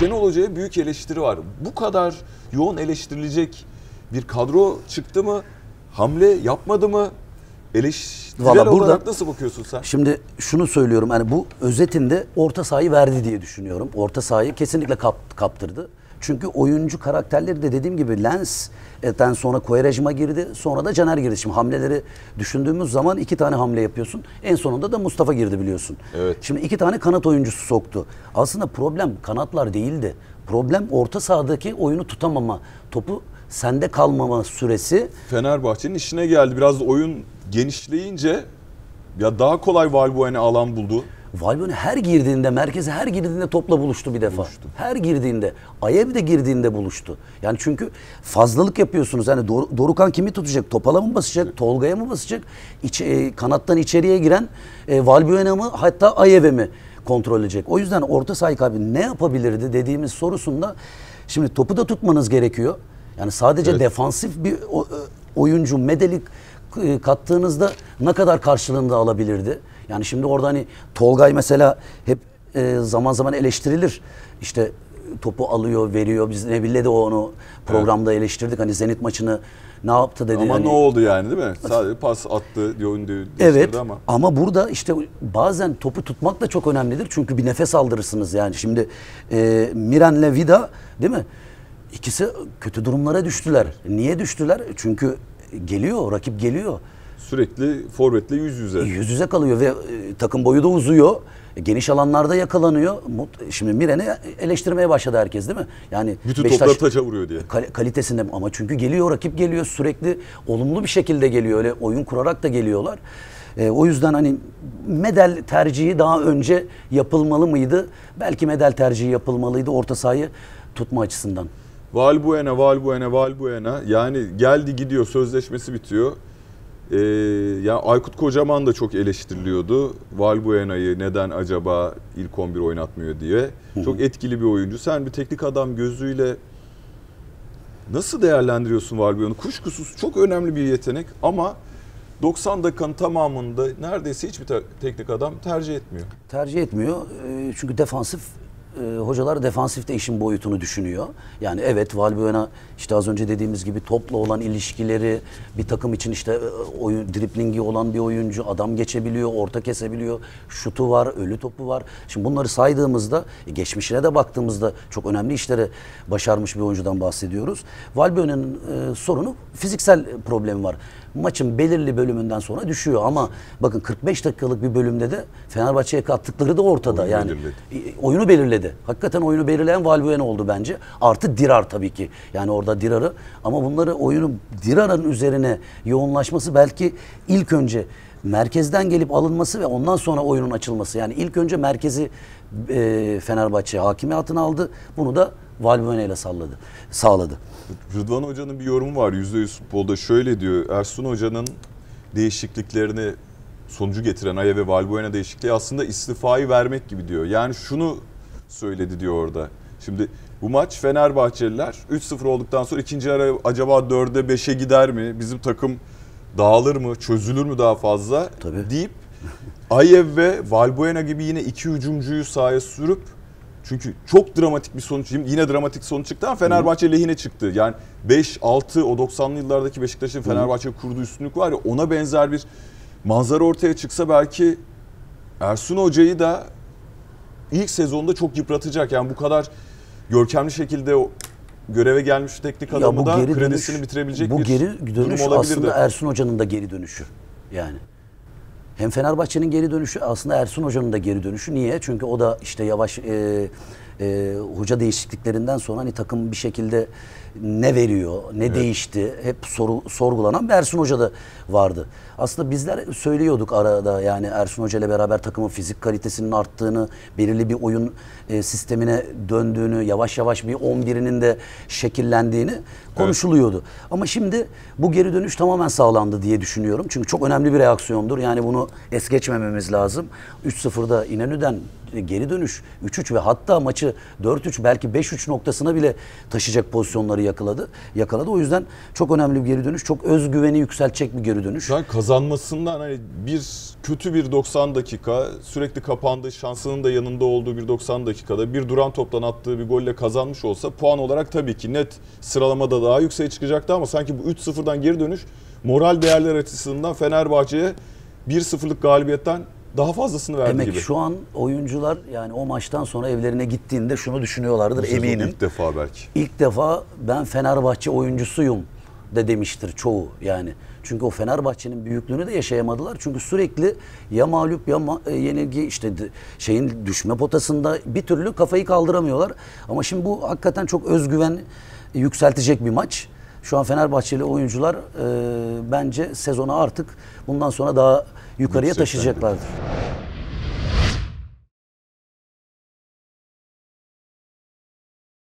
Şenol Hoca'ya büyük eleştiri var. Bu kadar yoğun eleştirilecek bir kadro çıktı mı? Hamle yapmadı mı? Eleştirel Valla burada- olarak nasıl bakıyorsun sen? Şimdi şunu söylüyorum hani bu özetinde orta sahayı verdi diye düşünüyorum. Orta sahayı kesinlikle kap- kaptırdı. Çünkü oyuncu karakterleri de dediğim gibi Lens'ten sonra Koyrejma girdi. Sonra da Caner girdi. Şimdi hamleleri düşündüğümüz zaman iki tane hamle yapıyorsun. En sonunda da Mustafa girdi biliyorsun. Evet. Şimdi iki tane kanat oyuncusu soktu. Aslında problem kanatlar değildi. Problem orta sahadaki oyunu tutamama, topu sende kalmama süresi Fenerbahçe'nin işine geldi. Biraz oyun genişleyince ya daha kolay Valbuena alan buldu. Valbuena her girdiğinde, merkeze her girdiğinde topla buluştu bir defa. Her girdiğinde. Ayev de girdiğinde buluştu. Yani çünkü fazlalık yapıyorsunuz. Yani Dor- Dorukan kimi tutacak? Topala mı basacak? Tolga'ya mı basacak? İç, e, kanattan içeriye giren e, Valbuena mı? Hatta Ayev'e mi kontrol edecek? O yüzden orta saha kaybı ne yapabilirdi dediğimiz sorusunda şimdi topu da tutmanız gerekiyor. Yani sadece Evet. defansif bir e, oyuncu medelik e, kattığınızda ne kadar karşılığında alabilirdi? Yani şimdi orada hani Tolgay mesela hep e, zaman zaman eleştirilir. İşte topu alıyor, veriyor. Biz Nebille de onu programda eleştirdik. Hani Zenit maçını ne yaptı dedi. Ama Hani- ne oldu yani değil mi? Sadece pas attı, değiştirdi Evet ama. ama. burada işte bazen topu tutmak da çok önemlidir. Çünkü bir nefes aldırırsınız yani. Şimdi e, Miren'le Vida değil mi? İkisi kötü durumlara düştüler. Niye düştüler? Çünkü geliyor, rakip geliyor. Sürekli forvetle yüz yüze. Yüz yüze kalıyor ve e, takım boyu da uzuyor. E, Geniş alanlarda yakalanıyor. Şimdi Miren'i eleştirmeye başladı herkes değil mi? Yani Bütün Beşiktaş- topları taça vuruyor diye. Kal- kalitesinde ama çünkü geliyor rakip geliyor sürekli olumlu bir şekilde geliyor öyle oyun kurarak da geliyorlar. E, o yüzden hani medal tercihi daha önce yapılmalı mıydı? Belki medal tercihi yapılmalıydı orta sahayı tutma açısından. Valbuena, Valbuena, Valbuena. Yani geldi gidiyor, sözleşmesi bitiyor. Ee, ya Aykut Kocaman da çok eleştiriliyordu. Valbuena'yı neden acaba ilk 11 oynatmıyor diye. Çok etkili bir oyuncu. Sen bir teknik adam gözüyle nasıl değerlendiriyorsun Valbuena'yı? Kuşkusuz çok önemli bir yetenek ama 90 dakikanın tamamında neredeyse hiçbir te- teknik adam tercih etmiyor. Tercih etmiyor E, çünkü defansif e, hocalar defansifte işin boyutunu düşünüyor. Yani evet Valbuena işte az önce dediğimiz gibi topla olan ilişkileri bir takım için işte e, oyun driplingi olan bir oyuncu adam geçebiliyor, orta kesebiliyor, şutu var, ölü topu var. Şimdi bunları saydığımızda e, geçmişine de baktığımızda çok önemli işleri başarmış bir oyuncudan bahsediyoruz. Valbuena'nın e, sorunu fiziksel problemi var. Maçın belirli bölümünden sonra düşüyor ama bakın 45 dakikalık bir bölümde de Fenerbahçe'ye kattıkları da ortada. Oyunu yani belirledi. e, oyunu belirledi. Hakikaten oyunu belirleyen Valbuena oldu bence. Artı Dirar tabii ki. Yani orada Dirar'ı ama bunları oyunu Dirar'ın üzerine yoğunlaşması belki ilk önce merkezden gelip alınması ve ondan sonra oyunun açılması. Yani ilk önce merkezi e, Fenerbahçe hakimiyetini aldı. Bunu da Valbuena ile salladı, sağladı. Rıdvan Hoca'nın bir yorumu var %100 futbolda şöyle diyor. Ersun Hoca'nın değişikliklerini sonucu getiren Aya ve Valbuena değişikliği aslında istifayı vermek gibi diyor. Yani şunu söyledi diyor orada. Şimdi bu maç Fenerbahçeliler 3-0 olduktan sonra ikinci ara acaba 4'e 5'e gider mi? Bizim takım dağılır mı? Çözülür mü daha fazla? Tabii. deyip Ayev ve Valbuena gibi yine iki hücumcuyu sahaya sürüp çünkü çok dramatik bir sonuç yine dramatik sonuç çıktı ama Fenerbahçe lehine çıktı. Yani 5-6 o 90'lı yıllardaki Beşiktaş'ın Fenerbahçe kurduğu üstünlük var ya ona benzer bir manzara ortaya çıksa belki Ersun Hoca'yı da ilk sezonda çok yıpratacak. Yani bu kadar görkemli şekilde o göreve gelmiş teknik adamı da kredisini bitirebilecek bu bir geri durum dönüş olabilirdi. aslında Ersun Hoca'nın da geri dönüşü. Yani hem Fenerbahçe'nin geri dönüşü aslında Ersun Hoca'nın da geri dönüşü. Niye? Çünkü o da işte yavaş e, e, hoca değişikliklerinden sonra hani takım bir şekilde ne veriyor, ne değişti hep soru, sorgulanan bir Ersun Hoca da vardı. Aslında bizler söylüyorduk arada yani Ersun Hoca ile beraber takımın fizik kalitesinin arttığını, belirli bir oyun e, sistemine döndüğünü, yavaş yavaş bir 11'inin de şekillendiğini konuşuluyordu. Ama şimdi bu geri dönüş tamamen sağlandı diye düşünüyorum. Çünkü çok önemli bir reaksiyondur. Yani bunu es geçmememiz lazım. 3-0'da İnönü'den geri dönüş 3-3 ve hatta maçı 4-3 belki 5-3 noktasına bile taşıyacak pozisyonları onları yakaladı. Yakaladı. O yüzden çok önemli bir geri dönüş. Çok özgüveni yükseltecek bir geri dönüş. An kazanmasından hani bir kötü bir 90 dakika sürekli kapandığı şansının da yanında olduğu bir 90 dakikada bir duran toptan attığı bir golle kazanmış olsa puan olarak tabii ki net sıralamada daha yükseğe çıkacaktı ama sanki bu 3-0'dan geri dönüş moral değerler açısından Fenerbahçe'ye 1-0'lık galibiyetten daha fazlasını verdi Demek gibi. şu an oyuncular yani o maçtan sonra evlerine gittiğinde şunu düşünüyorlardır Bu eminim. ilk defa belki. İlk defa ben Fenerbahçe oyuncusuyum de demiştir çoğu yani. Çünkü o Fenerbahçe'nin büyüklüğünü de yaşayamadılar. Çünkü sürekli ya mağlup ya ma- e, yenilgi işte şeyin düşme potasında bir türlü kafayı kaldıramıyorlar. Ama şimdi bu hakikaten çok özgüven yükseltecek bir maç. Şu an Fenerbahçeli oyuncular e, bence sezonu artık bundan sonra daha yukarıya taşıyacaklardır.